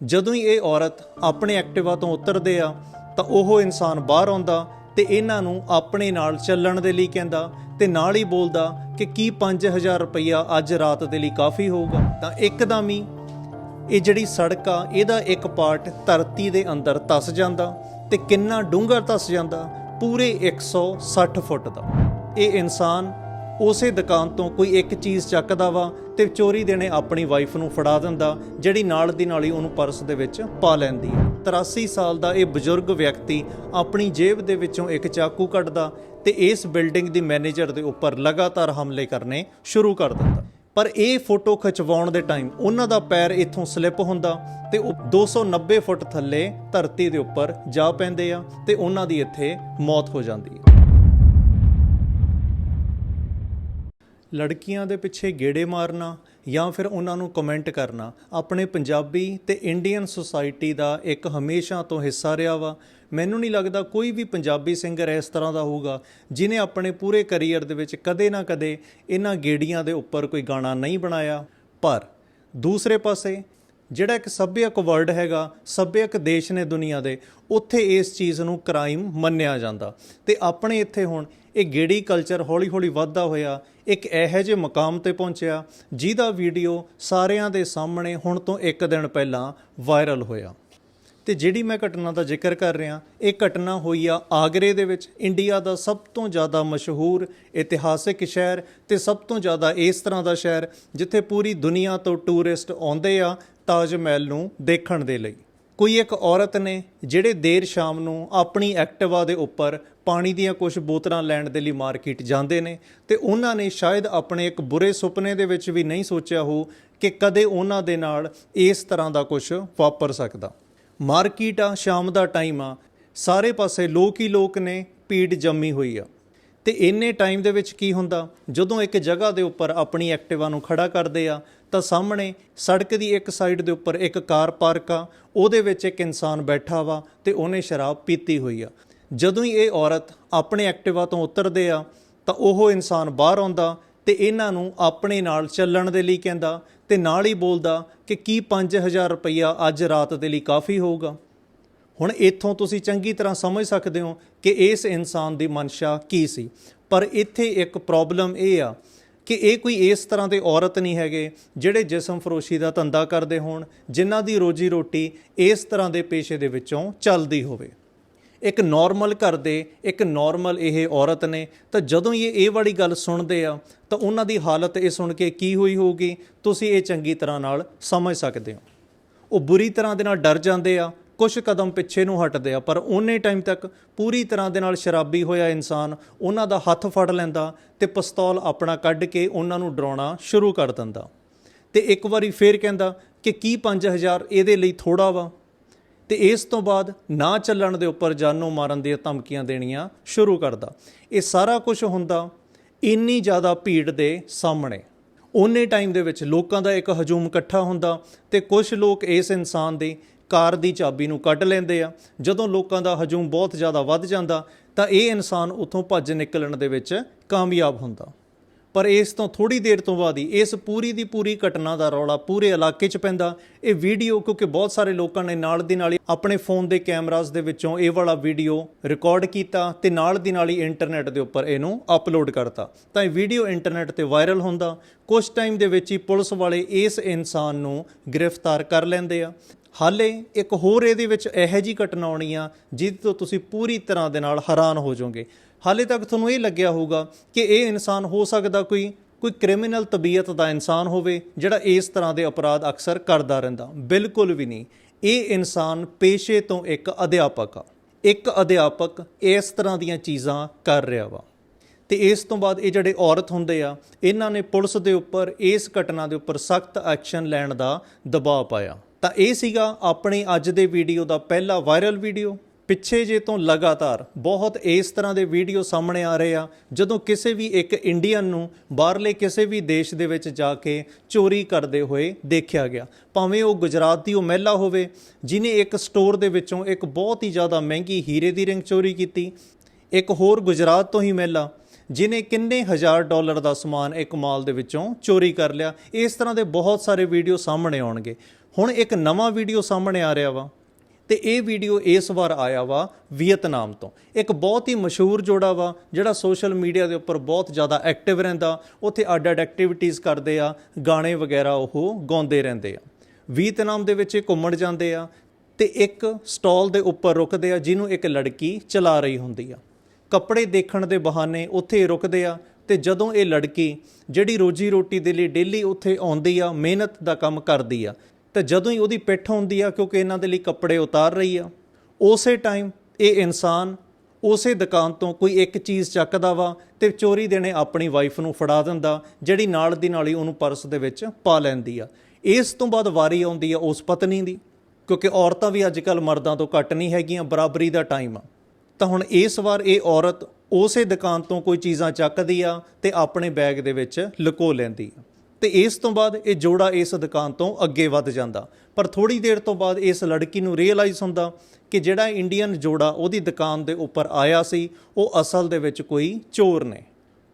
ਜਦੋਂ ਹੀ ਇਹ ਔਰਤ ਆਪਣੇ ਐਕਟਿਵਾ ਤੋਂ ਉਤਰਦੇ ਆ, ਤਾਂ ਉਹ ਇਨਸਾਨ ਬਾਹਰ ਆਉਂਦਾ ਤੇ ਇਹਨਾਂ ਨੂੰ ਆਪਣੇ ਨਾਲ ਚੱਲਣ ਦੇ ਲਈ ਕਹਿੰਦਾ ਤੇ ਨਾਲ ਹੀ ਬੋਲਦਾ ਕਿ ਕੀ 5000 ਰੁਪਈਆ ਅੱਜ ਰਾਤ ਦੇ ਲਈ ਕਾਫੀ ਹੋਊਗਾ। ਤਾਂ ਇੱਕਦਮ ਹੀ ਇਹ ਜਿਹੜੀ ਸੜਕ ਆ, ਇਹਦਾ ਇੱਕ ਪਾਰਟ ਧਰਤੀ ਦੇ ਅੰਦਰ ਤਸ ਜਾਂਦਾ ਤੇ ਕਿੰਨਾ ਡੂੰਘਾ ਤਸ ਜਾਂਦਾ, ਪੂਰੇ 160 ਫੁੱਟ ਦਾ। ਇਹ ਇਨਸਾਨ ਉਸੇ ਦੁਕਾਨ ਤੋਂ ਕੋਈ ਇੱਕ ਚੀਜ਼ ਚੱਕਦਾ ਵਾ ਤੇ ਚੋਰੀ ਦੇਣੇ ਆਪਣੀ ਵਾਈਫ ਨੂੰ ਫੜਾ ਦਿੰਦਾ, ਜਿਹੜੀ ਨਾਲ ਦੀ ਨਾਲ ਹੀ ਉਹਨੂੰ ਪਰਸ ਦੇ ਵਿੱਚ ਪਾ ਲੈਂਦੀ ਹੈ 83 ਸਾਲ ਦਾ ਇਹ ਬਜ਼ੁਰਗ ਵਿਅਕਤੀ ਆਪਣੀ ਜੇਬ ਦੇ ਵਿੱਚੋਂ ਇੱਕ ਚਾਕੂ ਕੱਢਦਾ ਤੇ ਇਸ ਬਿਲਡਿੰਗ ਦੀ ਮੈਨੇਜਰ ਦੇ ਉੱਪਰ ਲਗਾਤਾਰ ਹਮਲੇ ਕਰਨੇ ਸ਼ੁਰੂ ਕਰ ਦਿੰਦਾ। ਪਰ ਇਹ ਫੋਟੋ ਖਿਚਵਾਉਣ ਦੇ ਟਾਈਮ ਉਹਨਾਂ ਦਾ ਪੈਰ ਇੱਥੋਂ ਸਲਿੱਪ ਹੁੰਦਾ ਤੇ ਉਹ 290 ਫੁੱਟ ਥੱਲੇ ਧਰਤੀ ਦੇ ਉੱਪਰ ਜਾ ਪੈਂਦੇ ਆ ਤੇ ਉਹਨਾਂ ਦੀ ਇੱਥੇ ਮੌਤ ਹੋ ਜਾਂਦੀ ਹੈ ਲੜਕੀਆਂ ਦੇ ਪਿੱਛੇ ਗੇੜੇ ਮਾਰਨਾ ਜਾਂ ਫਿਰ ਉਹਨਾਂ ਨੂੰ ਕਮੈਂਟ ਕਰਨਾ, ਆਪਣੇ ਪੰਜਾਬੀ ਤੇ ਇੰਡੀਅਨ ਸੁਸਾਇਟੀ ਦਾ ਇੱਕ ਹਮੇਸ਼ਾ ਤੋਂ ਹਿੱਸਾ ਰਿਹਾ ਵਾ। ਮੈਨੂੰ ਨਹੀਂ ਲੱਗਦਾ ਕੋਈ ਵੀ ਪੰਜਾਬੀ ਸਿੰਗਰ ਇਸ ਤਰ੍ਹਾਂ ਦਾ ਹੋਊਗਾ, ਜਿਨੇ ਆਪਣੇ ਪੂਰੇ ਕੈਰੀਅਰ ਦੇ ਵਿੱਚ ਕਦੇ ਨਾ ਕਦੇ ਇਹਨਾਂ ਗੇੜੀਆਂ ਦੇ ਉੱਪਰ ਕੋਈ ਗਾਣਾ ਨਹੀਂ ਬਣਾਇਆ। ਪਰ ਦੂਸਰੇ ਪਾਸੇ ਜਿਹੜਾ ਇੱਕ ਸੱਭਿਅਕ ਵਰਲਡ ਹੈਗਾ, ਸੱਭਿਅਕ ਦੇਸ਼ ਨੇ ਦੁਨੀਆ ਦੇ, ਉੱਥੇ ਇਸ ਚੀਜ਼ ਨੂੰ ਕ੍ਰਾਈਮ ਮੰਨਿਆ ਜਾਂਦਾ। ਤੇ ਆਪਣੇ ਇੱਥੇ ਹੁਣ ਇਹ ਗੇੜੀ ਕਲਚਰ ਹੌਲੀ-ਹੌਲੀ ਵੱਧਦਾ ਹੋਇਆ ਇੱਕ ਇਹੋ ਜਿਹੇ ਮਕਾਮ ਤੇ ਪਹੁੰਚਿਆ, ਜਿਹਦਾ ਵੀਡੀਓ ਸਾਰਿਆਂ ਦੇ ਸਾਹਮਣੇ ਹੁਣ ਤੋਂ ਇੱਕ ਦਿਨ ਪਹਿਲਾਂ ਵਾਇਰਲ ਹੋਇਆ। ਤੇ ਜਿਹੜੀ ਮੈਂ ਘਟਨਾ ਦਾ ਜ਼ਿਕਰ ਕਰ ਰਿਹਾ, ਇਹ ਘਟਨਾ ਹੋਈ ਆ ਆਗਰੇ ਦੇ ਵਿੱਚ ਇੰਡੀਆ ਦਾ ਸਭ ਤੋਂ ਜ਼ਿਆਦਾ ਮਸ਼ਹੂਰ ਇਤਿਹਾਸਿਕ ਸ਼ਹਿਰ ਤੇ ਸਭ ਤੋਂ ਜ਼ਿਆਦਾ ਇਸ ਤਰ੍ਹਾਂ ਦਾ ਸ਼ਹਿਰ, ਜਿੱਥੇ ਪੂਰੀ ਦੁਨੀਆ ਤੋਂ ਟੂਰਿਸਟ ਆਉਂਦੇ ਆ ਤਾਜ ਮਹਿਲ ਨੂੰ ਦੇਖਣ ਦੇ ਲਈ। ਕੋਈ ਇੱਕ ਔਰਤ ਨੇ ਜਿਹੜੇ ਦੇਰ ਸ਼ਾਮ ਨੂੰ ਆਪਣੀ ਐਕਟਿਵਾ ਦੇ ਉੱਪਰ ਪਾਣੀ ਦੀਆਂ ਕੁਝ ਬੋਤਲਾਂ ਲੈਣ ਦੇ ਲਈ ਮਾਰਕੀਟ ਜਾਂਦੇ ਨੇ ਤੇ ਉਹਨਾਂ ਨੇ ਸ਼ਾਇਦ ਆਪਣੇ ਇੱਕ ਬੁਰੇ ਸੁਪਨੇ ਦੇ ਵਿੱਚ ਵੀ ਨਹੀਂ ਸੋਚਿਆ ਹੋ ਕਿ ਕਦੇ ਉਹਨਾਂ ਦੇ ਨਾਲ ਇਸ ਤਰ੍ਹਾਂ ਦਾ ਕੁਝ ਵਾਪਰ ਸਕਦਾ। ਮਾਰਕੀਟ ਆ ਸ਼ਾਮ ਦਾ ਟਾਈਮ ਆ, ਸਾਰੇ ਪਾਸੇ ਲੋਕ ਹੀ ਲੋਕ ਨੇ, ਭੀੜ ਜੰਮੀ ਹੋਈ ਆ। ਤੇ ਇੰਨੇ ਟਾਈਮ ਦੇ ਵਿੱਚ ਕੀ ਹੁੰਦਾ? ਜਦੋਂ ਇੱਕ ਜਗ੍ਹਾ ਦੇ ਉੱਪਰ ਆਪਣੀ ਐਕਟਿਵਾ ਨੂੰ ਖੜਾ ਕਰਦੇ ਆ, ਤਾਂ ਸਾਹਮਣੇ ਸੜਕ ਦੀ ਇੱਕ ਸਾਈਡ ਦੇ ਉੱਪਰ ਇੱਕ ਕਾਰ ਪਾਰਕ ਆ, ਉਹਦੇ ਵਿੱਚ ਇੱਕ ਇਨਸਾਨ ਬੈਠਾ ਵਾ ਤੇ ਉਹਨੇ ਸ਼ਰਾਬ ਪੀਤੀ ਹੋਈ ਆ। ਜਦੋਂ ਹੀ ਇਹ ਔਰਤ ਆਪਣੇ ਐਕਟਿਵਾ ਤੋਂ ਉਤਰਦੇ ਆ, ਤਾਂ ਉਹ ਇਨਸਾਨ ਬਾਹਰ ਆਉਂਦਾ ਤੇ ਇਹਨਾਂ ਨੂੰ ਆਪਣੇ ਨਾਲ ਚੱਲਣ ਦੇ ਲਈ ਕਹਿੰਦਾ ਤੇ ਨਾਲ ਹੀ ਬੋਲਦਾ ਕਿ ਕੀ 5000 ਰੁਪਈਆ ਅੱਜ ਰਾਤ ਦੇ ਲਈ ਕਾਫੀ ਹੋਊਗਾ। ਹੁਣ ਇੱਥੋਂ ਤੁਸੀਂ ਚੰਗੀ ਤਰ੍ਹਾਂ ਸਮਝ ਸਕਦੇ ਹੋ ਕਿ ਇਸ ਇਨਸਾਨ ਦੀ ਮਨਸ਼ਾ ਕੀ ਸੀ। ਪਰ ਇੱਥੇ ਇੱਕ ਪ੍ਰੋਬਲਮ ਇਹ ਆ ਕਿ ਇਹ ਕੋਈ ਇਸ ਤਰ੍ਹਾਂ ਦੇ ਔਰਤ ਨਹੀਂ ਹੈਗੇ ਜਿਹੜੇ ਜਿਸਮ ਫਰੋਸ਼ੀ ਦਾ ਧੰਦਾ ਕਰਦੇ ਹੋਣ, ਜਿਨ੍ਹਾਂ ਦੀ ਰੋਜੀ ਰੋਟੀ ਇਸ ਤਰ੍ਹਾਂ ਦੇ ਪੇਸ਼ੇ ਦੇ ਵਿੱਚੋਂ ਚੱਲਦੀ ਹੋਵੇ। ਇੱਕ ਨਾਰਮਲ ਘਰ ਦੇ, ਇੱਕ ਨਾਰਮਲ ਇਹ ਔਰਤ ਨੇ, ਤਾਂ ਜਦੋਂ ਇਹ ਇਹ ਵਾਲੀ ਗੱਲ ਸੁਣਦੇ ਆ, ਤਾਂ ਉਹਨਾਂ ਦੀ ਹਾਲਤ ਇਹ ਸੁਣ ਕੇ ਕੀ ਹੋਈ ਹੋਊਗੀ? ਤੁਸੀਂ ਇਹ ਚੰਗੀ ਤਰ੍ਹਾਂ ਨਾਲ ਸਮਝ ਸਕਦੇ ਹੋ। ਉਹ ਬੁਰੀ ਤਰ੍ਹਾਂ ਦੇ ਨਾਲ ਡਰ ਜਾਂਦੇ ਆ ਕੁਝ ਕਦਮ ਪਿੱਛੇ ਨੂੰ ਹਟਦੇ ਆ, ਪਰ ਉਹਨੇ ਟਾਈਮ ਤੱਕ ਪੂਰੀ ਤਰ੍ਹਾਂ ਦੇ ਨਾਲ ਸ਼ਰਾਬੀ ਹੋਇਆ ਇਨਸਾਨ, ਉਹਨਾਂ ਦਾ ਹੱਥ ਫੜ ਲੈਂਦਾ ਤੇ ਪਿਸਤੌਲ ਆਪਣਾ ਕੱਢ ਕੇ ਉਹਨਾਂ ਨੂੰ ਡਰਾਉਣਾ ਸ਼ੁਰੂ ਕਰ ਦਿੰਦਾ। ਤੇ ਇੱਕ ਵਾਰੀ ਫੇਰ ਕਹਿੰਦਾ ਕਿ ਕੀ 5000 ਇਹਦੇ ਲਈ ਥੋੜਾ ਵਾ? ਤੇ ਇਸ ਤੋਂ ਬਾਅਦ ਨਾ ਚੱਲਣ ਦੇ ਉੱਪਰ ਜਾਨੋਂ ਮਾਰਨ ਦੀਆਂ ਧਮਕੀਆਂ ਦੇਣੀਆਂ ਸ਼ੁਰੂ ਕਰਦਾ। ਇਹ ਸਾਰਾ ਕੁਝ ਹੁੰਦਾ ਇੰਨੀ ਜ਼ਿਆਦਾ ਭੀੜ ਦੇ ਸਾਹਮਣੇ। ਉਹਨੇ ਟਾਈਮ ਦੇ ਵਿੱਚ ਲੋਕਾਂ ਦਾ ਇੱਕ ਹਜੂਮ ਇਕੱਠਾ ਹੁੰਦਾ ਤੇ ਕੁਝ ਲੋਕ ਇਸ ਇਨਸਾਨ ਦੀ ਕਾਰ ਦੀ ਚਾਬੀ ਨੂੰ ਕੱਢ ਲੈਂਦੇ ਆ। ਜਦੋਂ ਲੋਕਾਂ ਦਾ ਹਜੂਮ ਬਹੁਤ ਜ਼ਿਆਦਾ ਵੱਧ ਜਾਂਦਾ, ਤਾਂ ਇਹ ਇਨਸਾਨ ਉੱਥੋਂ ਭੱਜ ਨਿਕਲਣ ਦੇ ਵਿੱਚ ਕਾਮਯਾਬ ਹੁੰਦਾ। ਪਰ ਇਸ ਤੋਂ ਥੋੜੀ ਦੇਰ ਤੋਂ ਬਾਅਦ ਹੀ ਇਸ ਪੂਰੀ ਦੀ ਪੂਰੀ ਘਟਨਾ ਦਾ ਰੌਲਾ ਪੂਰੇ ਇਲਾਕੇ 'ਚ ਪੈਂਦਾ। ਇਹ ਵੀਡੀਓ, ਕਿਉਂਕਿ ਬਹੁਤ ਸਾਰੇ ਲੋਕਾਂ ਨੇ ਨਾਲ ਦੀ ਨਾਲ ਹੀ ਆਪਣੇ ਫੋਨ ਦੇ ਕੈਮਰਾਜ਼ ਦੇ ਵਿੱਚੋਂ ਇਹ ਵਾਲਾ ਵੀਡੀਓ ਰਿਕਾਰਡ ਕੀਤਾ ਤੇ ਨਾਲ ਦੀ ਨਾਲ ਹੀ ਇੰਟਰਨੈਟ ਦੇ ਉੱਪਰ ਇਹਨੂੰ ਅਪਲੋਡ ਕਰਤਾ। ਤਾਂ ਇਹ ਵੀਡੀਓ ਇੰਟਰਨੈਟ ਤੇ ਵਾਇਰਲ ਹੁੰਦਾ। ਕੁਝ ਟਾਈਮ ਦੇ ਵਿੱਚ ਹੀ ਪੁਲਿਸ ਵਾਲੇ ਇਸ ਇਨਸਾਨ ਨੂੰ ਗ੍ਰਿਫਤਾਰ ਕਰ ਲੈਂਦੇ ਆ। ਹਾਲੇ ਇੱਕ ਹੋਰ ਇਹਦੇ ਵਿੱਚ ਇਹੋ ਜੀ ਘਟਨਾ ਆਉਣੀ ਆ, ਜਿਹਦੇ ਤੋਂ ਤੁਸੀਂ ਪੂਰੀ ਤਰ੍ਹਾਂ ਦੇ ਨਾਲ ਹੈਰਾਨ ਹੋ ਜਾਓਗੇ। ਹਾਲੇ ਤੱਕ ਤੁਹਾਨੂੰ ਇਹ ਲੱਗਿਆ ਹੋਊਗਾ ਕਿ ਇਹ ਇਨਸਾਨ ਹੋ ਸਕਦਾ ਕੋਈ ਕੋਈ ਕ੍ਰਿਮੀਨਲ ਤਬੀਅਤ ਦਾ ਇਨਸਾਨ ਹੋਵੇ, ਜਿਹੜਾ ਇਸ ਤਰ੍ਹਾਂ ਦੇ ਅਪਰਾਧ ਅਕਸਰ ਕਰਦਾ ਰਹਿੰਦਾ। ਬਿਲਕੁਲ ਵੀ ਨਹੀਂ। ਇਹ ਇਨਸਾਨ ਪੇਸ਼ੇ ਤੋਂ ਇੱਕ ਅਧਿਆਪਕ ਆ। ਇੱਕ ਅਧਿਆਪਕ ਇਸ ਤਰ੍ਹਾਂ ਦੀਆਂ ਚੀਜ਼ਾਂ ਕਰ ਰਿਹਾ ਵਾ। ਤੇ ਇਸ ਤੋਂ ਬਾਅਦ ਇਹ ਜਿਹੜੇ ਔਰਤ ਹੁੰਦੇ ਆ, ਇਹਨਾਂ ਨੇ ਪੁਲਿਸ ਦੇ ਉੱਪਰ ਇਸ ਘਟਨਾ ਦੇ ਉੱਪਰ ਸਖਤ ਐਕਸ਼ਨ ਲੈਣ ਦਾ ਦਬਾਅ ਪਾਇਆ। ਤਾਂ ਇਹ ਸੀਗਾ ਆਪਣੇ ਅੱਜ ਦੇ ਵੀਡੀਓ ਦਾ ਪਹਿਲਾ ਵਾਇਰਲ ਵੀਡੀਓ। ਪਿੱਛੇ ਜੇ ਤੋਂ ਲਗਾਤਾਰ ਬਹੁਤ ਇਸ ਤਰ੍ਹਾਂ ਦੇ ਵੀਡੀਓ ਸਾਹਮਣੇ ਆ ਰਹੇ ਆ, ਜਦੋਂ ਕਿਸੇ ਵੀ ਇੱਕ ਇੰਡੀਅਨ ਨੂੰ ਬਾਹਰਲੇ ਕਿਸੇ ਵੀ ਦੇਸ਼ ਦੇ ਵਿੱਚ ਜਾ ਕੇ ਚੋਰੀ ਕਰਦੇ ਹੋਏ ਦੇਖਿਆ ਗਿਆ। ਭਾਵੇਂ ਉਹ ਗੁਜਰਾਤ ਦੀ ਉਹ ਮਹਿਲਾ ਹੋਵੇ, ਜਿਨੇ ਇੱਕ ਸਟੋਰ ਦੇ ਵਿੱਚੋਂ ਇੱਕ ਬਹੁਤ ਹੀ ਜ਼ਿਆਦਾ ਮਹਿੰਗੀ ਹੀਰੇ ਦੀ ਰਿੰਗ ਚੋਰੀ ਕੀਤੀ, ਇੱਕ ਹੋਰ ਗੁਜਰਾਤ ਤੋਂ ਹੀ ਮਹਿਲਾ, ਜਿਨੇ ਕਿੰਨੇ ਹਜ਼ਾਰ ਡਾਲਰ ਦਾ ਸਮਾਨ ਇੱਕ ਮਾਲ ਦੇ ਵਿੱਚੋਂ ਚੋਰੀ ਕਰ ਲਿਆ। ਇਸ ਤਰ੍ਹਾਂ ਦੇ ਬਹੁਤ ਸਾਰੇ ਵੀਡੀਓ ਸਾਹਮਣੇ ਆਉਣਗੇ। ਹੁਣ ਇੱਕ ਨਵਾਂ ਵੀਡੀਓ ਸਾਹਮਣੇ ਆ ਰਿਹਾ ਵਾ ਤੇ ਇਹ ਵੀਡੀਓ ਇਸ ਵਾਰ ਆਇਆ ਵਾ ਵੀਅਤਨਾਮ ਤੋਂ। ਇੱਕ ਬਹੁਤ ਹੀ ਮਸ਼ਹੂਰ ਜੋੜਾ ਵਾ, ਜਿਹੜਾ ਸੋਸ਼ਲ ਮੀਡੀਆ ਦੇ ਉੱਪਰ ਬਹੁਤ ਜ਼ਿਆਦਾ ਐਕਟਿਵ ਰਹਿੰਦਾ, ਉੱਥੇ ਅੱਡ-ਅੱਡ ਐਕਟੀਵਿਟੀਜ਼ ਕਰਦੇ ਆ, ਗਾਣੇ ਵਗੈਰਾ ਉਹ ਗਾਉਂਦੇ ਰਹਿੰਦੇ ਆ। ਵੀਅਤਨਾਮ ਦੇ ਵਿੱਚ ਇਹ ਘੁੰਮਣ ਜਾਂਦੇ ਆ ਤੇ ਇੱਕ ਸਟਾਲ ਦੇ ਉੱਪਰ ਰੁਕਦੇ ਆ, ਜਿਹਨੂੰ ਇੱਕ ਲੜਕੀ ਚਲਾ ਰਹੀ ਹੁੰਦੀ ਆ। ਕੱਪੜੇ ਦੇਖਣ ਦੇ ਬਹਾਨੇ ਉੱਥੇ ਰੁਕਦੇ ਆ ਤੇ ਜਦੋਂ ਇਹ ਲੜਕੀ ਜਿਹੜੀ ਰੋਜੀ ਰੋਟੀ ਦੇ ਲਈ ਡੇਲੀ ਉੱਥੇ ਆਉਂਦੀ ਆ, ਮਿਹਨਤ ਦਾ ਕੰਮ ਕਰਦੀ ਆ ਤੇ ਜਦੋਂ ਹੀ ਉਹਦੀ ਪਿੱਠ ਹੁੰਦੀ ਆ, ਕਿਉਂਕਿ ਇਹਨਾਂ ਦੇ ਲਈ ਕੱਪੜੇ ਉਤਾਰ ਰਹੀ ਆ, ਉਸੇ ਟਾਈਮ ਇਹ ਇਨਸਾਨ ਉਸੇ ਦੁਕਾਨ ਤੋਂ ਕੋਈ ਇੱਕ ਚੀਜ਼ ਚੱਕਦਾ ਵਾ ਤੇ ਚੋਰੀ ਦੇਣੇ ਆਪਣੀ ਵਾਈਫ ਨੂੰ ਫੜਾ ਦਿੰਦਾ, ਜਿਹੜੀ ਨਾਲ ਦੀ ਨਾਲ ਹੀ ਉਹਨੂੰ ਪਰਸ ਦੇ ਵਿੱਚ ਪਾ ਲੈਂਦੀ ਆ। ਇਸ ਤੋਂ ਬਾਅਦ ਵਾਰੀ ਆਉਂਦੀ ਆ ਉਸ ਪਤਨੀ ਦੀ, ਕਿਉਂਕਿ ਔਰਤਾਂ ਵੀ ਅੱਜ ਕੱਲ ਮਰਦਾਂ ਤੋਂ ਘੱਟ ਨਹੀਂ ਹੈਗੀਆਂ, ਬਰਾਬਰੀ ਦਾ ਟਾਈਮ ਆ। ਤਾਂ ਹੁਣ ਇਸ ਵਾਰ ਇਹ ਔਰਤ ਉਸੇ ਦੁਕਾਨ ਤੋਂ ਕੋਈ ਚੀਜ਼ਾਂ ਚੱਕਦੀ ਆ ਤੇ ਆਪਣੇ ਬੈਗ ਦੇ ਵਿੱਚ ਲੁਕੋ ਲੈਂਦੀ ਆ। ਤੇ ਇਸ ਤੋਂ ਬਾਅਦ ਇਹ ਜੋੜਾ ਇਸ ਦੁਕਾਨ ਤੋਂ ਅੱਗੇ ਵੱਧ ਜਾਂਦਾ। ਪਰ ਥੋੜੀ ਦੇਰ ਤੋਂ ਬਾਅਦ ਇਸ ਲੜਕੀ ਨੂੰ ਰੀਅਲਾਈਜ਼ ਹੁੰਦਾ ਕਿ ਜਿਹੜਾ ਇੰਡੀਅਨ ਜੋੜਾ ਉਹਦੀ ਦੁਕਾਨ ਦੇ ਉੱਪਰ ਆਇਆ ਸੀ, ਉਹ ਅਸਲ ਦੇ ਵਿੱਚ ਕੋਈ ਚੋਰ ਨੇ।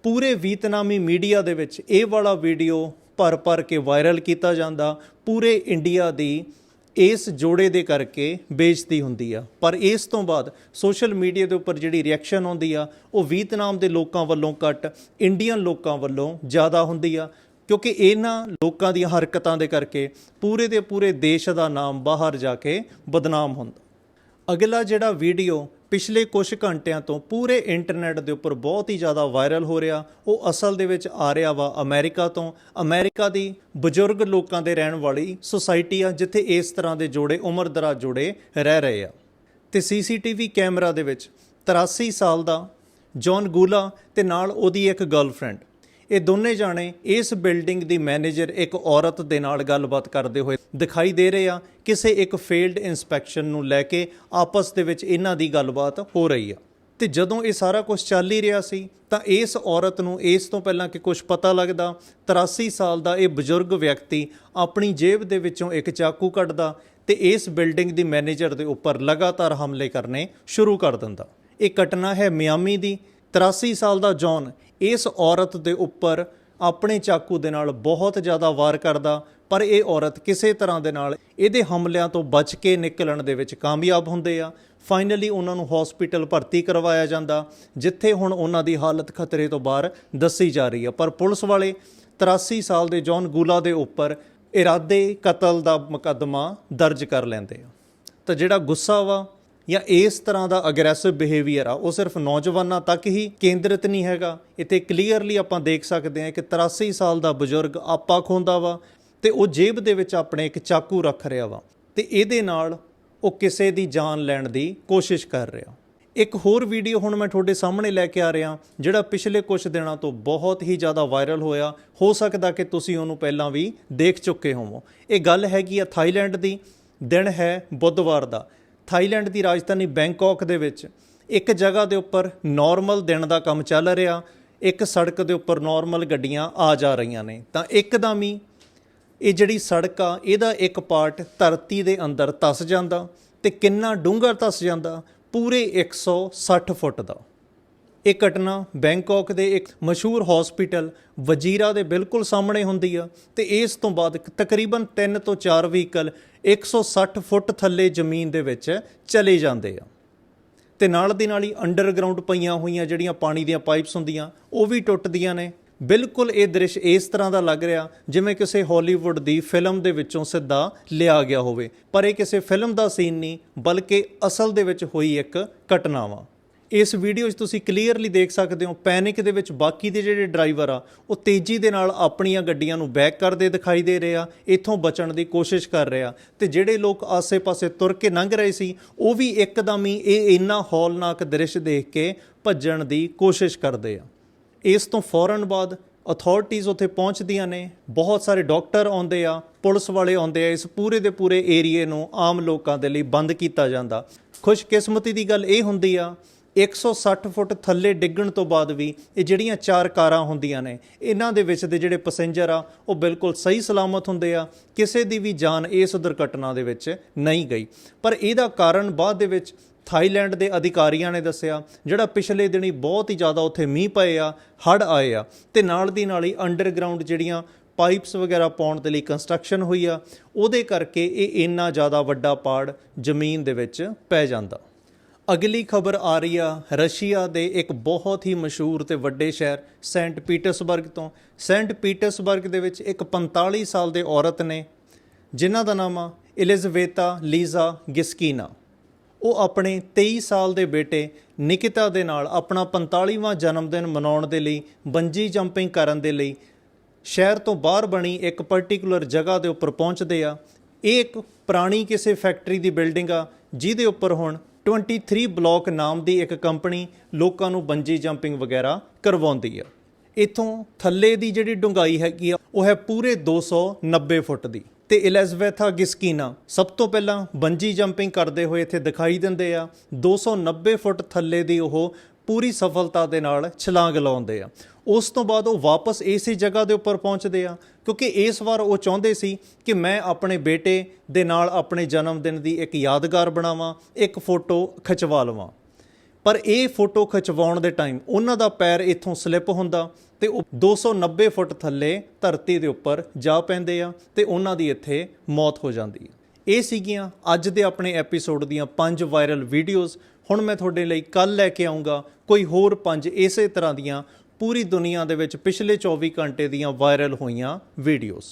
ਪੂਰੇ ਵੀਤਨਾਮੀ ਮੀਡੀਆ ਦੇ ਵਿੱਚ ਇਹ ਵਾਲਾ ਵੀਡੀਓ ਭਰ ਭਰ ਕੇ ਵਾਇਰਲ ਕੀਤਾ ਜਾਂਦਾ। ਪੂਰੇ ਇੰਡੀਆ ਦੀ ਇਸ ਜੋੜੇ ਦੇ ਕਰਕੇ ਬੇਇੱਜ਼ਤੀ ਹੁੰਦੀ ਆ। ਪਰ ਇਸ ਤੋਂ ਬਾਅਦ ਸੋਸ਼ਲ ਮੀਡੀਆ ਦੇ ਉੱਪਰ ਜਿਹੜੀ ਰਿਐਕਸ਼ਨ ਆਉਂਦੀ ਆ, ਉਹ ਵੀਤਨਾਮ ਦੇ ਲੋਕਾਂ ਵੱਲੋਂ ਘੱਟ ਇੰਡੀਅਨ ਲੋਕਾਂ ਵੱਲੋਂ ਜ਼ਿਆਦਾ ਹੁੰਦੀ ਆ। ਕਿਉਂਕਿ ਇਹਨਾਂ ਲੋਕਾਂ ਦੀਆਂ ਹਰਕਤਾਂ ਦੇ ਕਰਕੇ ਪੂਰੇ ਦੇ ਪੂਰੇ ਦੇਸ਼ ਦਾ ਨਾਮ ਬਾਹਰ ਜਾ ਕੇ ਬਦਨਾਮ ਹੁੰਦਾ। ਅਗਲਾ ਜਿਹੜਾ ਵੀਡੀਓ ਪਿਛਲੇ ਕੁਝ ਘੰਟਿਆਂ ਤੋਂ ਪੂਰੇ ਇੰਟਰਨੈਟ ਦੇ ਉੱਪਰ ਬਹੁਤ ਹੀ ਜ਼ਿਆਦਾ ਵਾਇਰਲ ਹੋ ਰਿਹਾ, ਉਹ ਅਸਲ ਦੇ ਵਿੱਚ ਆ ਰਿਹਾ ਵਾ ਅਮਰੀਕਾ ਤੋਂ। ਅਮਰੀਕਾ ਦੀ ਬਜ਼ੁਰਗ ਲੋਕਾਂ ਦੇ ਰਹਿਣ ਵਾਲੀ ਸੁਸਾਇਟੀ ਆ, ਜਿੱਥੇ ਇਸ ਤਰ੍ਹਾਂ ਦੇ ਜੋੜੇ ਉਮਰਦਰਾਜ਼ ਜੋੜੇ ਰਹਿ ਰਹੇ ਆ। ਤੇ ਸੀਸੀਟੀਵੀ ਕੈਮਰਾ ਦੇ ਵਿੱਚ 83 ਸਾਲ ਦਾ ਜੌਨ ਗੂਲਾ ਤੇ ਨਾਲ ਉਹਦੀ ਇੱਕ ਗਰਲਫ੍ਰੈਂਡ ਇਹ ਦੋਨੇ ਜਾਣੇ ਇਸ ਬਿਲਡਿੰਗ ਦੀ ਮੈਨੇਜਰ ਇੱਕ ਔਰਤ ਦੇ ਨਾਲ ਗੱਲਬਾਤ ਕਰਦੇ ਹੋਏ ਦਿਖਾਈ ਦੇ ਰਹੇ ਆ। ਕਿਸੇ ਇੱਕ ਫੇਲਡ ਇਨਸਪੈਕਸ਼ਨ ਨੂੰ ਲੈ ਕੇ ਆਪਸ ਦੇ ਵਿੱਚ ਇਹਨਾਂ ਦੀ ਗੱਲਬਾਤ ਹੋ ਰਹੀ ਆ। ਤੇ ਜਦੋਂ ਇਹ ਸਾਰਾ ਕੁਝ ਚੱਲ ਹੀ ਰਿਹਾ ਸੀ, ਤਾਂ ਇਸ ਔਰਤ ਨੂੰ ਇਸ ਤੋਂ ਪਹਿਲਾਂ ਕਿ ਕੁਝ ਪਤਾ ਲੱਗਦਾ 83 ਸਾਲ ਦਾ ਇਹ ਬਜ਼ੁਰਗ ਵਿਅਕਤੀ ਆਪਣੀ ਜੇਬ ਦੇ ਵਿੱਚੋਂ ਇੱਕ ਚਾਕੂ ਕੱਢਦਾ ਤੇ ਇਸ ਬਿਲਡਿੰਗ ਦੀ ਮੈਨੇਜਰ ਦੇ ਉੱਪਰ ਲਗਾਤਾਰ ਹਮਲੇ ਕਰਨੇ ਸ਼ੁਰੂ ਕਰ ਦਿੰਦਾ। ਇਹ ਘਟਨਾ ਹੈ ਮਿਆਮੀ ਦੀ। 83 ਸਾਲ ਦਾ ਜੌਨ ਇਸ ਔਰਤ ਦੇ ਉੱਪਰ ਆਪਣੇ ਚਾਕੂ ਦੇ ਨਾਲ ਬਹੁਤ ਜ਼ਿਆਦਾ ਵਾਰ ਕਰਦਾ, ਪਰ ਇਹ ਔਰਤ ਕਿਸੇ ਤਰ੍ਹਾਂ ਦੇ ਨਾਲ ਇਹਦੇ ਹਮਲਿਆਂ ਤੋਂ ਬਚ ਕੇ ਨਿਕਲਣ ਦੇ ਵਿੱਚ ਕਾਮਯਾਬ ਹੁੰਦੇ ਆ। ਫਾਈਨਲੀ ਉਹਨਾਂ ਨੂੰ ਹਸਪੀਟਲ ਭਰਤੀ ਕਰਵਾਇਆ ਜਾਂਦਾ, ਜਿੱਥੇ ਹੁਣ ਉਹਨਾਂ ਦੀ ਹਾਲਤ ਖਤਰੇ ਤੋਂ ਬਾਹਰ ਦੱਸੀ ਜਾ ਰਹੀ ਹੈ ਪਰ ਪੁਲਿਸ ਵਾਲੇ 83 ਸਾਲ ਦੇ ਜੌਨ ਗੂਲਾ ਦੇ ਉੱਪਰ ਇਰਾਦੇ ਕਤਲ ਦਾ ਮੁਕੱਦਮਾ ਦਰਜ ਕਰ ਲੈਂਦੇ ਆ। ਤਾਂ ਜਿਹੜਾ ਗੁੱਸਾ ਵਾ ਜਾਂ ਇਸ ਤਰ੍ਹਾਂ ਦਾ ਅਗਰੈਸਿਵ ਬਿਹੇਵੀਅਰ ਆ, ਉਹ ਸਿਰਫ ਨੌਜਵਾਨਾਂ ਤੱਕ ਹੀ ਕੇਂਦਰਿਤ ਨਹੀਂ ਹੈਗਾ। ਇੱਥੇ ਕਲੀਅਰਲੀ ਆਪਾਂ ਦੇਖ ਸਕਦੇ ਹਾਂ ਕਿ 83 ਸਾਲ ਦਾ ਬਜ਼ੁਰਗ ਆਪਾ ਖੋਂਦਾ ਵਾ ਤੇ ਉਹ ਜੇਬ ਦੇ ਵਿੱਚ ਆਪਣੇ ਇੱਕ ਚਾਕੂ ਰੱਖ ਰਿਹਾ ਵਾ ਤੇ ਇਹਦੇ ਨਾਲ ਉਹ ਕਿਸੇ ਦੀ ਜਾਨ ਲੈਣ ਦੀ ਕੋਸ਼ਿਸ਼ ਕਰ ਰਿਹਾ। ਇੱਕ ਹੋਰ ਵੀਡੀਓ ਹੁਣ ਮੈਂ ਤੁਹਾਡੇ ਸਾਹਮਣੇ ਲੈ ਕੇ ਆ ਰਿਹਾ, ਜਿਹੜਾ ਪਿਛਲੇ ਕੁਝ ਦਿਨਾਂ ਤੋਂ ਬਹੁਤ ਹੀ ਜ਼ਿਆਦਾ ਵਾਇਰਲ ਹੋਇਆ। ਹੋ ਸਕਦਾ ਕਿ ਤੁਸੀਂ ਉਹਨੂੰ ਪਹਿਲਾਂ ਵੀ ਦੇਖ ਚੁੱਕੇ ਹੋਵੋ। ਇਹ ਗੱਲ ਹੈਗੀ ਆ ਥਾਈਲੈਂਡ ਦੀ, ਦਿਨ ਹੈ ਬੁੱਧਵਾਰ ਦਾ। ਥਾਈਲੈਂਡ ਦੀ ਰਾਜਧਾਨੀ ਬੈਂਕਾਕ ਦੇ ਵਿੱਚ ਇੱਕ ਜਗ੍ਹਾ ਦੇ ਉੱਪਰ ਨਾਰਮਲ ਦਿਨ ਦਾ ਕੰਮ ਚੱਲ ਰਿਹਾ, ਇੱਕ ਸੜਕ ਦੇ ਉੱਪਰ ਨਾਰਮਲ ਗੱਡੀਆਂ ਆ ਜਾ ਰਹੀਆਂ ਨੇ। ਤਾਂ ਇੱਕਦਮ ਹੀ ਇਹ ਜਿਹੜੀ ਸੜਕ ਆ, ਇਹਦਾ ਇੱਕ ਪਾਰਟ ਧਰਤੀ ਦੇ ਅੰਦਰ ਧਸ ਜਾਂਦਾ ਤੇ ਕਿੰਨਾ ਡੂੰਘਾ ਤਸ ਜਾਂਦਾ, ਪੂਰੇ 160 ਫੁੱਟ ਦਾ। ਇਹ ਘਟਨਾ ਬੈਂਕਾਕ ਦੇ ਇੱਕ ਮਸ਼ਹੂਰ ਹਸਪੀਟਲ ਵਜੀਰਾ ਦੇ ਬਿਲਕੁਲ ਸਾਹਮਣੇ ਹੁੰਦੀ ਆ ਤੇ ਇਸ ਤੋਂ ਬਾਅਦ ਤਕਰੀਬਨ 3 ਤੋਂ 4 ਵਹੀਕਲ 160 ਫੁੱਟ ਥੱਲੇ ਜ਼ਮੀਨ ਦੇ ਵਿੱਚ ਚਲੇ ਜਾਂਦੇ ਆ। ਤੇ ਨਾਲ ਦੀ ਨਾਲ ਹੀ ਅੰਡਰਗਰਾਉਂਡ ਪਈਆਂ ਹੋਈਆਂ ਜਿਹੜੀਆਂ ਪਾਣੀ ਦੀਆਂ ਪਾਈਪਸ ਹੁੰਦੀਆਂ, ਉਹ ਵੀ ਟੁੱਟਦੀਆਂ ਨੇ। ਬਿਲਕੁਲ ਇਹ ਦ੍ਰਿਸ਼ ਇਸ ਤਰ੍ਹਾਂ ਦਾ ਲੱਗ ਰਿਹਾ ਜਿਵੇਂ ਕਿਸੇ ਹਾਲੀਵੁੱਡ ਦੀ ਫਿਲਮ ਦੇ ਵਿੱਚੋਂ ਸਿੱਧਾ ਲਿਆ ਗਿਆ ਹੋਵੇ। ਪਰ ਇਹ ਕਿਸੇ ਫਿਲਮ ਦਾ ਸੀਨ ਨਹੀਂ, ਬਲਕਿ ਅਸਲ ਦੇ ਵਿੱਚ ਹੋਈ ਇੱਕ ਘਟਨਾ ਵਾ ਇਸ ਵੀਡੀਓ 'ਚ ਤੁਸੀਂ ਕਲੀਅਰਲੀ ਦੇਖ ਸਕਦੇ ਹੋ, ਪੈਨਿਕ ਦੇ ਵਿੱਚ ਬਾਕੀ ਦੇ ਜਿਹੜੇ ਡਰਾਈਵਰ ਆ, ਉਹ ਤੇਜ਼ੀ ਦੇ ਨਾਲ ਆਪਣੀਆਂ ਗੱਡੀਆਂ ਨੂੰ ਬੈਕ ਕਰਦੇ ਦਿਖਾਈ ਦੇ ਰਹੇ ਆ, ਇੱਥੋਂ ਬਚਣ ਦੀ ਕੋਸ਼ਿਸ਼ ਕਰ ਰਹੇ ਆ। ਤੇ ਜਿਹੜੇ ਲੋਕ ਆਸੇ-ਪਾਸੇ ਤੁਰ ਕੇ ਲੰਘ ਰਹੇ ਸੀ, ਉਹ ਵੀ ਇੱਕਦਮ ਹੀ ਇਹ ਇੰਨਾ ਹੌਲਨਾਕ ਦ੍ਰਿਸ਼ ਦੇਖ ਕੇ ਭੱਜਣ ਦੀ ਕੋਸ਼ਿਸ਼ ਕਰਦੇ ਆ। ਇਸ ਤੋਂ ਫੌਰਨ ਬਾਅਦ ਅਥਾਰਟੀਆਂ ਉੱਥੇ ਪਹੁੰਚਦੀਆਂ ਨੇ, ਬਹੁਤ ਸਾਰੇ ਡਾਕਟਰ ਆਉਂਦੇ ਆ, ਪੁਲਿਸ ਵਾਲੇ ਆਉਂਦੇ ਆ, ਇਸ ਪੂਰੇ ਦੇ ਪੂਰੇ ਏਰੀਏ ਨੂੰ ਆਮ ਲੋਕਾਂ ਦੇ ਲਈ ਬੰਦ ਕੀਤਾ ਜਾਂਦਾ। ਖੁਸ਼ਕਿਸਮਤੀ ਦੀ ਗੱਲ ਇਹ ਹੁੰਦੀ ਆ 160 ਫੁੱਟ ਥੱਲੇ ਡਿੱਗਣ ਤੋਂ ਬਾਅਦ ਵੀ ਇਹ ਜਿਹੜੀਆਂ ਚਾਰ ਕਾਰਾਂ ਹੁੰਦੀਆਂ ਨੇ, ਇਹਨਾਂ ਦੇ ਵਿੱਚ ਦੇ ਜਿਹੜੇ ਪੈਸੇਂਜਰ ਆ, ਉਹ ਬਿਲਕੁਲ ਸਹੀ ਸਲਾਮਤ ਹੁੰਦੇ ਆ। ਕਿਸੇ ਦੀ ਵੀ ਜਾਨ ਇਸ ਦੁਰਘਟਨਾ ਦੇ ਵਿੱਚ ਨਹੀਂ ਗਈ। ਪਰ ਇਹਦਾ ਕਾਰਨ ਬਾਅਦ ਦੇ ਵਿੱਚ ਥਾਈਲੈਂਡ ਦੇ ਅਧਿਕਾਰੀਆਂ ਨੇ ਦੱਸਿਆ, ਜਿਹੜਾ ਪਿਛਲੇ ਦਿਨੀ ਬਹੁਤ ਹੀ ਜ਼ਿਆਦਾ ਉੱਥੇ ਮੀਂਹ ਪਏ ਆ, ਹੜ੍ਹ ਆਏ ਆ, ਤੇ ਨਾਲ ਦੀ ਨਾਲ ਹੀ ਅੰਡਰਗਰਾਉਂਡ ਜਿਹੜੀਆਂ ਪਾਈਪਸ ਵਗੈਰਾ ਪਾਉਣ ਦੇ ਲਈ ਕੰਸਟਰਕਸ਼ਨ ਹੋਈ ਆ, ਉਹਦੇ ਕਰਕੇ ਇਹ ਇੰਨਾ ਜ਼ਿਆਦਾ ਵੱਡਾ ਪਾੜ ਜ਼ਮੀਨ ਦੇ ਵਿੱਚ ਪੈ ਜਾਂਦਾ। ਅਗਲੀ ਖਬਰ ਆ ਰਹੀ ਆ ਰਸ਼ੀਆ ਦੇ ਇੱਕ ਬਹੁਤ ਹੀ ਮਸ਼ਹੂਰ ਤੇ ਵੱਡੇ ਸ਼ਹਿਰ ਸੈਂਟ ਪੀਟਰਸਬਰਗ ਤੋਂ। ਸੈਂਟ ਪੀਟਰਸਬਰਗ ਦੇ ਵਿੱਚ ਇੱਕ 45 ਸਾਲ ਦੇ ਔਰਤ ਨੇ, ਜਿਨ੍ਹਾਂ ਦਾ ਨਾਮ ਆ ਐਲਿਜ਼ਵੇਤਾ ਲੀਜ਼ਾ ਗਿਸਕੀਨਾ। ਉਹ ਆਪਣੇ 23 ਸਾਲ ਦੇ ਬੇਟੇ ਨਿਕਿਤਾ ਦੇ ਨਾਲ ਆਪਣਾ 45ਵਾਂ ਜਨਮ ਦਿਨ ਮਨਾਉਣ ਦੇ ਲਈ ਬੰਜੀ ਜੰਪਿੰਗ ਕਰਨ ਦੇ ਲਈ ਸ਼ਹਿਰ ਤੋਂ ਬਾਹਰ ਬਣੀ ਇੱਕ ਪਾਰਟਿਕੂਲਰ ਜਗ੍ਹਾ ਦੇ ਉੱਪਰ ਪਹੁੰਚਦੇ ਆ। ਇਹ ਇੱਕ ਪੁਰਾਣੀ ਕਿਸੇ ਫੈਕਟਰੀ ਦੀ ਬਿਲਡਿੰਗ ਆ, ਜਿਹਦੇ ਉੱਪਰ ਹੁਣ 23 ਬਲਾਕ ਨਾਮ ਦੀ ਇੱਕ ਕੰਪਨੀ ਲੋਕਾਂ ਨੂੰ ਬੰਜੀ ਜੰਪਿੰਗ ਵਗੈਰਾ ਕਰਵਾਉਂਦੀ ਆ। ਇਥੋਂ ਥੱਲੇ ਦੀ ਜਿਹੜੀ ਡੂੰਘਾਈ ਹੈਗੀ ਆ, ਉਹ ਹੈ ਪੂਰੇ 290 ਫੁੱਟ ਦੀ। ਤੇ ਐਲਿਜ਼ਬੈਥਾ ਗਿਸਕੀਨਾ ਸਭ ਤੋਂ ਪਹਿਲਾਂ ਬੰਜੀ ਜੰਪਿੰਗ ਕਰਦੇ ਹੋਏ ਇੱਥੇ ਦਿਖਾਈ ਦਿੰਦੇ ਆ। 290 ਫੁੱਟ ਥੱਲੇ ਦੀ ਉਹ ਪੂਰੀ ਸਫਲਤਾ ਦੇ ਨਾਲ ਛਲਾਂਗ ਲਾਉਂਦੇ ਆ। ਉਸ ਤੋਂ ਬਾਅਦ ਉਹ ਵਾਪਸ ਇਸੇ ਜਗ੍ਹਾ ਦੇ ਉੱਪਰ ਪਹੁੰਚਦੇ ਆ, ਕਿਉਂਕਿ ਇਸ ਵਾਰ ਉਹ ਚਾਹੁੰਦੇ ਸੀ ਕਿ ਮੈਂ ਆਪਣੇ ਬੇਟੇ ਦੇ ਨਾਲ ਆਪਣੇ ਜਨਮ ਦਿਨ ਦੀ ਇੱਕ ਯਾਦਗਾਰ ਬਣਾਵਾਂ, ਇੱਕ ਫੋਟੋ ਖਿਚਵਾ ਲਵਾਂ। ਪਰ ਇਹ ਫੋਟੋ ਖਿਚਵਾਉਣ ਦੇ ਟਾਈਮ ਉਹਨਾਂ ਦਾ ਪੈਰ ਇੱਥੋਂ ਸਲਿੱਪ ਹੁੰਦਾ ਤੇ ਉਹ 290 ਫੁੱਟ ਥੱਲੇ ਧਰਤੀ ਦੇ ਉੱਪਰ ਜਾ ਪੈਂਦੇ ਆ ਤੇ ਉਹਨਾਂ ਦੀ ਇੱਥੇ ਮੌਤ ਹੋ ਜਾਂਦੀ ਹੈ ਇਹ ਸੀਗੀਆਂ ਅੱਜ ਦੇ ਆਪਣੇ ਐਪੀਸੋਡ ਦੀਆਂ ਪੰਜ ਵਾਇਰਲ ਵੀਡੀਓਜ਼ ਹੁਣ ਮੈਂ ਤੁਹਾਡੇ ਲਈ ਕੱਲ ਲੈ ਕੇ ਆਉਂਗਾ ਕੋਈ ਹੋਰ ਪੰਜ ਇਸੇ ਤਰ੍ਹਾਂ ਦੀਆਂ ਪੂਰੀ ਦੁਨੀਆ ਦੇ ਵਿੱਚ ਪਿਛਲੇ 24 ਘੰਟੇ ਦੀਆਂ ਵਾਇਰਲ ਹੋਈਆਂ ਵੀਡੀਓਜ਼।